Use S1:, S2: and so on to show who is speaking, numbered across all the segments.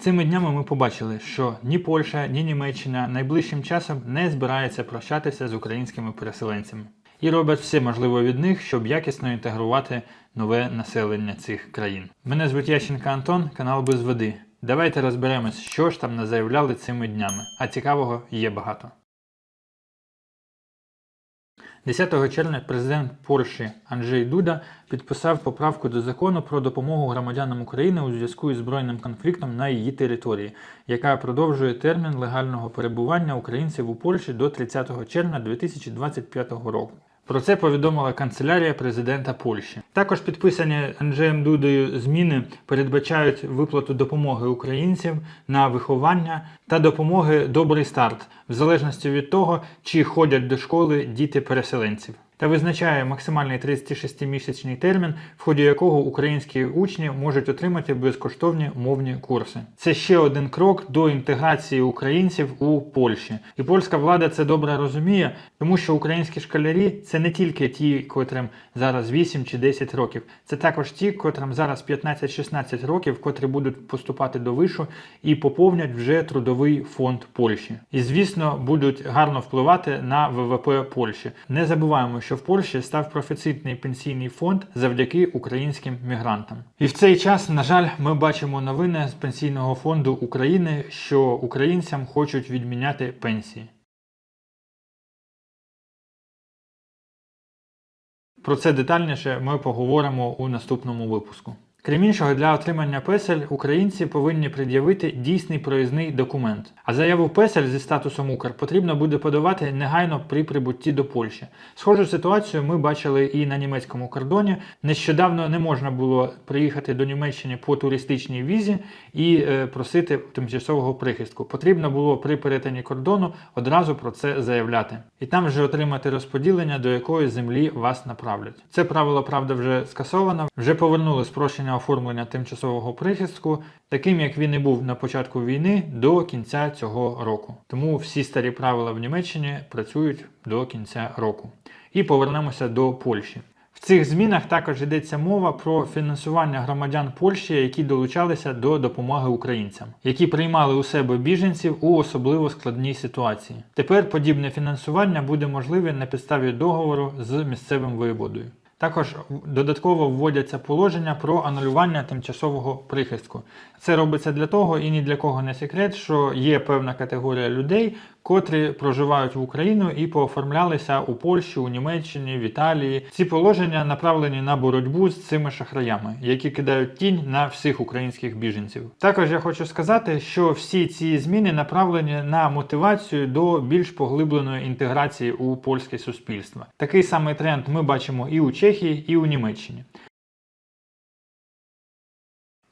S1: Цими днями ми побачили, що ні Польща, ні Німеччина найближчим часом не збираються прощатися з українськими переселенцями і роблять все можливе від них, щоб якісно інтегрувати нове населення цих країн. Мене звуть Ященка Антон, канал без води. Давайте розберемось, що ж там не заявляли цими днями, а цікавого є багато. 10 червня президент Польщі Анджей Дуда підписав поправку до закону про допомогу громадянам України у зв'язку із збройним конфліктом на її території, яка продовжує термін легального перебування українців у Польщі до 30 червня 2025 року. Про це повідомила канцелярія президента Польщі. Також підписані Анджеєм Дудою зміни передбачають виплату допомоги українцям на виховання та допомоги добрий старт, в залежності від того, чи ходять до школи діти переселенців. Та визначає максимальний 36-місячний термін, в ході якого українські учні можуть отримати безкоштовні мовні курси. Це ще один крок до інтеграції українців у Польщі. І польська влада це добре розуміє, тому що українські школярі це не тільки ті, котрим зараз 8 чи 10 років, це також ті, котрим зараз 15-16 років, котрі будуть поступати до вишу і поповнять вже трудовий фонд Польщі. І звісно, будуть гарно впливати на ВВП Польщі. Не забуваємо, що в Польщі став профіцитний пенсійний фонд завдяки українським мігрантам. І в цей час, на жаль, ми бачимо новини з пенсійного фонду України, що українцям хочуть відміняти пенсії. Про це детальніше ми поговоримо у наступному випуску. Крім іншого, для отримання песель українці повинні пред'явити дійсний проїзний документ. А заяву песель зі статусом Укр потрібно буде подавати негайно при прибутті до Польщі. Схожу ситуацію ми бачили і на німецькому кордоні. Нещодавно не можна було приїхати до Німеччини по туристичній візі і е, просити тимчасового прихистку. Потрібно було при перетині кордону одразу про це заявляти. І там вже отримати розподілення, до якої землі вас направлять. Це правило, правда, вже скасовано. Вже повернули спрощення оформлення тимчасового прихистку, таким як він і був на початку війни до кінця цього року. Тому всі старі правила в Німеччині працюють до кінця року. І повернемося до Польщі. В цих змінах також йдеться мова про фінансування громадян Польщі, які долучалися до допомоги українцям, які приймали у себе біженців у особливо складній ситуації. Тепер подібне фінансування буде можливе на підставі договору з місцевим воєводою. Також додатково вводяться положення про анулювання тимчасового прихистку. Це робиться для того і ні для кого не секрет, що є певна категорія людей, котрі проживають в Україну і пооформлялися у Польщі, у Німеччині, в Італії. Ці положення направлені на боротьбу з цими шахраями, які кидають тінь на всіх українських біженців. Також я хочу сказати, що всі ці зміни направлені на мотивацію до більш поглибленої інтеграції у польське суспільство. Такий самий тренд ми бачимо і у Чехії, і у Німеччині.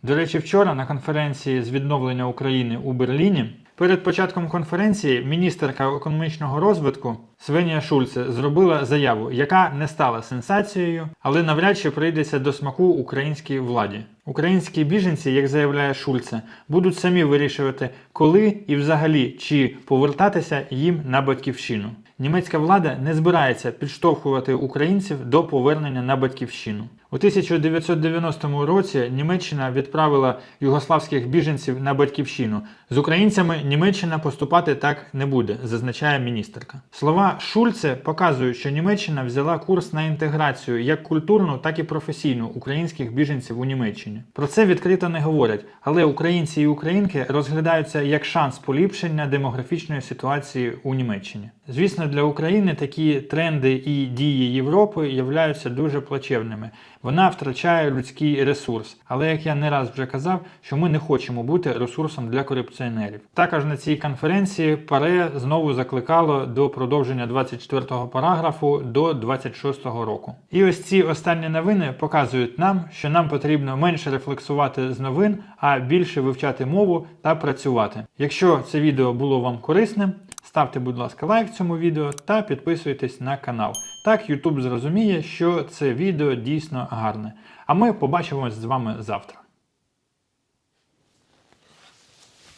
S1: До речі, вчора на конференції з відновлення України у Берліні перед початком конференції міністерка економічного розвитку Свенія Шульце зробила заяву, яка не стала сенсацією, але навряд чи прийдеться до смаку українській владі. Українські біженці, як заявляє Шульце, будуть самі вирішувати, коли і взагалі чи повертатися їм на батьківщину. Німецька влада не збирається підштовхувати українців до повернення на батьківщину. У 1990 році Німеччина відправила югославських біженців на батьківщину. З українцями Німеччина поступати так не буде, зазначає міністерка. Слова Шульце показують, що Німеччина взяла курс на інтеграцію як культурну, так і професійну українських біженців у Німеччині. Про це відкрито не говорять, але українці і українки розглядаються як шанс поліпшення демографічної ситуації у Німеччині. Звісно, для України такі тренди і дії Європи являються дуже плачевними. Вона втрачає людський ресурс. Але як я не раз вже казав, що ми не хочемо бути ресурсом для корупціонерів. Також на цій конференції ПАРЕ знову закликало до продовження 24-го параграфу до 26-го року. І ось ці останні новини показують нам, що нам потрібно менше рефлексувати з новин, а більше вивчати мову та працювати. Якщо це відео було вам корисним, ставте, будь ласка, лайк цьому відео та підписуйтесь на канал. Так YouTube зрозуміє, що це відео дійсно гарне. А ми побачимось з вами завтра.